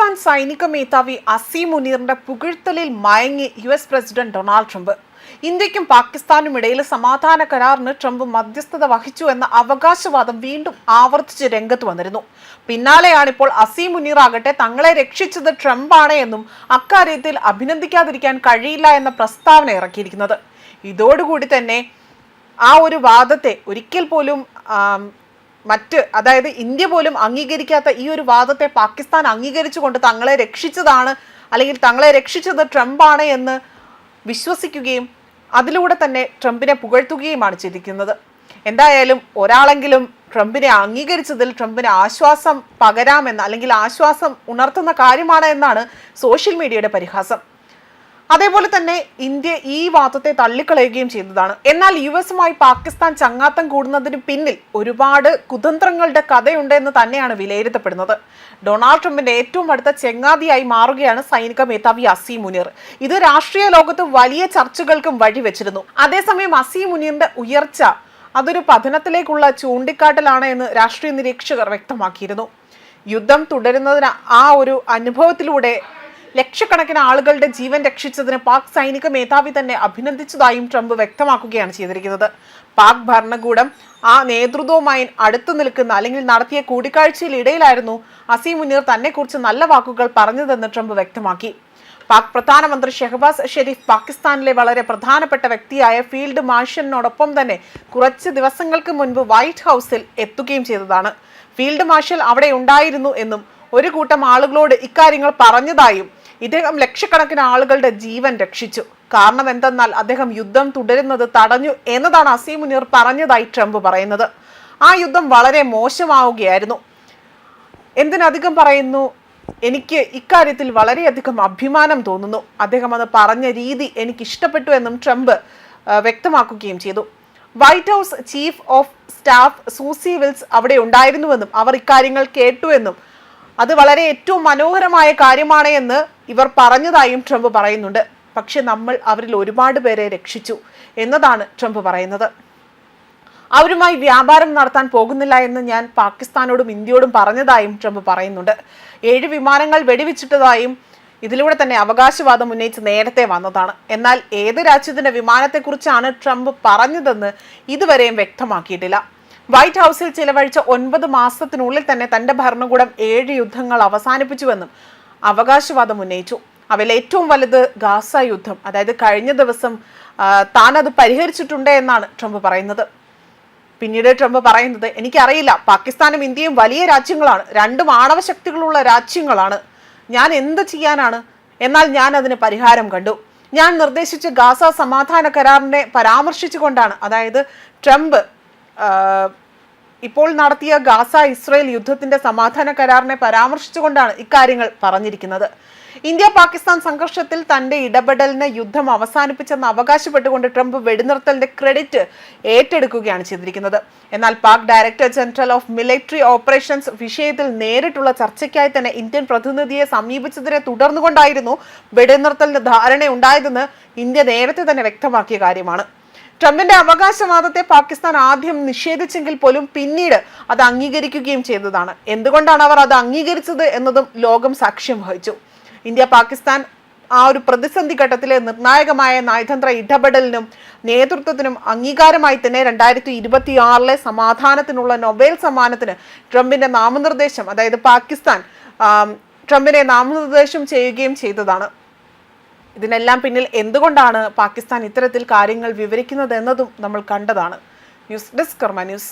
പാകിസ്ഥാൻ സൈനിക മേധാവി അസീം മുനീറിന്റെ പുകഴ്ത്തലിൽ മയങ്ങി U S president Donald Trump. ഇന്ത്യക്കും പാകിസ്ഥാനും ഇടയിൽ സമാധാന കരാറിന് ട്രംപ് മധ്യസ്ഥത വഹിച്ചു എന്ന അവകാശവാദം വീണ്ടും ആവർത്തിച്ച് രംഗത്ത് വന്നിരുന്നു. പിന്നാലെയാണിപ്പോൾ അസീം മുനീർ ആകട്ടെ തങ്ങളെ രക്ഷിച്ചത് ട്രംപാണ് എന്നും അക്കാര്യത്തിൽ അഭിനന്ദിക്കാതിരിക്കാൻ കഴിയില്ല എന്ന പ്രസ്താവന ഇറക്കിയിരിക്കുന്നത്. ഇതോടുകൂടി തന്നെ ആ ഒരു വാദത്തെ ഒരിക്കൽ പോലും മറ്റ് അതായത് ഇന്ത്യ പോലും അംഗീകരിക്കാത്ത ഈ ഒരു വാദത്തെ പാകിസ്ഥാൻ അംഗീകരിച്ചുകൊണ്ട് തങ്ങളെ രക്ഷിച്ചതാണ് അല്ലെങ്കിൽ തങ്ങളെ രക്ഷിച്ചത് ട്രംപാണ് എന്ന് വിശ്വസിക്കുകയും അതിലൂടെ തന്നെ ട്രംപിനെ പുകഴ്ത്തുകയുമാണ് ചെയ്തിരിക്കുന്നത്. എന്തായാലും ഒരാളെങ്കിലും ട്രംപിനെ അംഗീകരിച്ചതിൽ ട്രംപിന് ആശ്വാസം പകരാമെന്ന് അല്ലെങ്കിൽ ആശ്വാസം ഉണർത്തുന്ന കാര്യമാണ് എന്നാണ് സോഷ്യൽ മീഡിയയുടെ പരിഹാസം. അതേപോലെ തന്നെ ഇന്ത്യ ഈ വാദത്തെ തള്ളിക്കളയുകയും ചെയ്തതാണ്. എന്നാൽ യു എസുമായി പാകിസ്ഥാൻ ചങ്ങാത്തം കൂടുന്നതിന് പിന്നിൽ ഒരുപാട് കുതന്ത്രങ്ങളുടെ കഥയുണ്ട് എന്ന് തന്നെയാണ് വിലയിരുത്തപ്പെടുന്നത്. ഡൊണാൾഡ് ട്രംപിന്റെ ഏറ്റവും അടുത്ത ചെങ്ങാതിയായി മാറുകയാണ് സൈനിക മേധാവി അസി മുനീർ. ഇത് രാഷ്ട്രീയ ലോകത്ത് വലിയ ചർച്ചകൾക്കും വഴിവെച്ചിരുന്നു. അതേസമയം അസി മുനീറിന്റെ ഉയർച്ച അതൊരു പതനത്തിലേക്കുള്ള ചൂണ്ടിക്കാട്ടലാണ് എന്ന് രാഷ്ട്രീയ നിരീക്ഷകർ വ്യക്തമാക്കിയിരുന്നു. യുദ്ധം തുടരുന്നതിന് ആ ഒരു അനുഭവത്തിലൂടെ ലക്ഷക്കണക്കിന് ആളുകളുടെ ജീവൻ രക്ഷിച്ചതിന് പാക് സൈനിക മേധാവി തന്നെ അഭിനന്ദിച്ചതായും ട്രംപ് വ്യക്തമാക്കുകയാണ് ചെയ്തിരിക്കുന്നത്. പാക് ഭരണകൂടം ആ നേതൃത്വവുമായി അടുത്തു നിൽക്കുന്ന അല്ലെങ്കിൽ നടത്തിയ കൂടിക്കാഴ്ചയിൽ ഇടയിലായിരുന്നു അസീം മുനീർ തന്നെക്കുറിച്ച് നല്ല വാക്കുകൾ പറഞ്ഞതെന്ന് ട്രംപ് വ്യക്തമാക്കി. പാക് പ്രധാനമന്ത്രി ഷെഹബാസ് ഷെരീഫ് പാകിസ്ഥാനിലെ വളരെ പ്രധാനപ്പെട്ട വ്യക്തിയായ ഫീൽഡ് മാർഷലിനോടൊപ്പം തന്നെ കുറച്ച് ദിവസങ്ങൾക്ക് മുൻപ് വൈറ്റ് ഹൗസിൽ എത്തുകയും ചെയ്തതാണ്. ഫീൽഡ് മാർഷൽ അവിടെ ഉണ്ടായിരുന്നു എന്നും ഒരു കൂട്ടം ആളുകളോട് ഇക്കാര്യങ്ങൾ പറഞ്ഞതായും ഇദ്ദേഹം ലക്ഷക്കണക്കിന് ആളുകളുടെ ജീവൻ രക്ഷിച്ചു. കാരണം എന്തെന്നാൽ അദ്ദേഹം യുദ്ധം തുടരുന്നത് തടഞ്ഞു എന്നതാണ് അസീം മുനീർ പറഞ്ഞതായി ട്രംപ് പറയുന്നത്. ആ യുദ്ധം വളരെ മോശമാവുകയായിരുന്നു. എന്തിനധികം പറയുന്നു? എനിക്ക് ഇക്കാര്യത്തിൽ വളരെയധികം അഭിമാനം തോന്നുന്നു. അദ്ദേഹം അത് പറഞ്ഞ രീതി എനിക്ക് ഇഷ്ടപ്പെട്ടു എന്നും ട്രംപ് വ്യക്തമാക്കുകയും ചെയ്തു. White House chief of staff Susie Wiles അവിടെ ഉണ്ടായിരുന്നുവെന്നും അവർ ഇക്കാര്യങ്ങൾ കേട്ടുവെന്നും അത് വളരെ ഏറ്റവും മനോഹരമായ കാര്യമാണ് എന്ന് ഇവർ പറഞ്ഞതായും ട്രംപ് പറയുന്നുണ്ട്. പക്ഷെ നമ്മൾ അവരിൽ ഒരുപാട് പേരെ രക്ഷിച്ചു എന്നതാണ് ട്രംപ് പറയുന്നത്. അവരുമായി വ്യാപാരം നടത്താൻ പോകുന്നില്ല എന്ന് ഞാൻ പാകിസ്ഥാനോടും ഇന്ത്യയോടും പറഞ്ഞതായും ട്രംപ് പറയുന്നുണ്ട്. ഏഴ് വിമാനങ്ങൾ വെടിവെച്ചിട്ടതായും ഇതിലൂടെ തന്നെ അവകാശവാദം ഉന്നയിച്ച് നേരത്തെ വന്നതാണ്. എന്നാൽ ഏത് രാജ്യത്തിന്റെ വിമാനത്തെക്കുറിച്ചാണ് ട്രംപ് പറഞ്ഞതെന്ന് ഇതുവരെയും വ്യക്തമാക്കിയിട്ടില്ല. വൈറ്റ് ഹൗസിൽ ചിലവഴിച്ച ഒൻപത് മാസത്തിനുള്ളിൽ തന്നെ തന്റെ ഭരണകൂടം ഏഴ് യുദ്ധങ്ങൾ അവസാനിപ്പിച്ചുവെന്നും അവകാശവാദം ഉന്നയിച്ചു. അവയിൽ ഏറ്റവും വലുത് ഗാസ യുദ്ധം അതായത് കഴിഞ്ഞ ദിവസം താൻ അത് പരിഹരിച്ചിട്ടുണ്ട് എന്നാണ് ട്രംപ് പറയുന്നത്. പിന്നീട് ട്രംപ് പറയുന്നത് എനിക്കറിയില്ല പാകിസ്ഥാനും ഇന്ത്യയും വലിയ രാജ്യങ്ങളാണ് രണ്ടും ആണവശക്തികളുള്ള രാജ്യങ്ങളാണ്. ഞാൻ എന്ത് ചെയ്യാനാണ്? എന്നാൽ ഞാൻ അതിന് പരിഹാരം കണ്ടു. ഞാൻ നിർദ്ദേശിച്ച ഗാസ സമാധാന കരാറിനെ പരാമർശിച്ചുകൊണ്ടാണ്. അതായത് ട്രംപ് ഇപ്പോൾ നടത്തിയ ഗാസ ഇസ്രയേൽ യുദ്ധത്തിന്റെ സമാധാന കരാറിനെ പരാമർശിച്ചുകൊണ്ടാണ് ഇക്കാര്യങ്ങൾ പറഞ്ഞിരിക്കുന്നത്. ഇന്ത്യ പാകിസ്ഥാൻ സംഘർഷത്തിൽ തന്റെ ഇടപെടലിന് യുദ്ധം അവസാനിപ്പിച്ചെന്ന് അവകാശപ്പെട്ടുകൊണ്ട് ട്രംപ് വെടിനിർത്തലിന്റെ ക്രെഡിറ്റ് ഏറ്റെടുക്കുകയാണ് ചെയ്തിരിക്കുന്നത്. എന്നാൽ Pak director general of military operations വിഷയത്തിൽ നേരിട്ടുള്ള ചർച്ചയ്ക്കായി തന്നെ ഇന്ത്യൻ പ്രതിനിധിയെ സമീപിച്ചതിനെ തുടർന്നുകൊണ്ടായിരുന്നു വെടിനിർത്തലിന് ധാരണയുണ്ടായതെന്ന് ഇന്ത്യ നേരത്തെ തന്നെ വ്യക്തമാക്കിയ കാര്യമാണ്. ട്രംപിന്റെ അവകാശവാദത്തെ പാകിസ്ഥാൻ ആദ്യം നിഷേധിച്ചെങ്കിൽ പോലും പിന്നീട് അത് അംഗീകരിക്കുകയും ചെയ്തതാണ്. എന്തുകൊണ്ടാണ് അവർ അത് അംഗീകരിച്ചത് എന്നതും ലോകം സാക്ഷ്യം വഹിച്ചു. ഇന്ത്യ പാകിസ്ഥാൻ ആ ഒരു പ്രതിസന്ധി ഘട്ടത്തിലെ നിർണായകമായ നയതന്ത്ര ഇടപെടലിനും നേതൃത്വത്തിനും അംഗീകാരമായി തന്നെ രണ്ടായിരത്തി ഇരുപത്തി ആറിലെ സമാധാനത്തിനുള്ള നൊബേൽ സമ്മാനത്തിന് ട്രംപിന്റെ നാമനിർദ്ദേശം അതായത് പാകിസ്ഥാൻ ട്രംപിനെ നാമനിർദ്ദേശം ചെയ്യുകയും ചെയ്തതാണ്. ഇതിനെല്ലാം പിന്നിൽ എന്തുകൊണ്ടാണ് പാകിസ്ഥാൻ ഇത്തരത്തിൽ കാര്യങ്ങൾ വിവരിക്കുന്നത് എന്നതും നമ്മൾ കണ്ടതാണ്. News desk Karma news.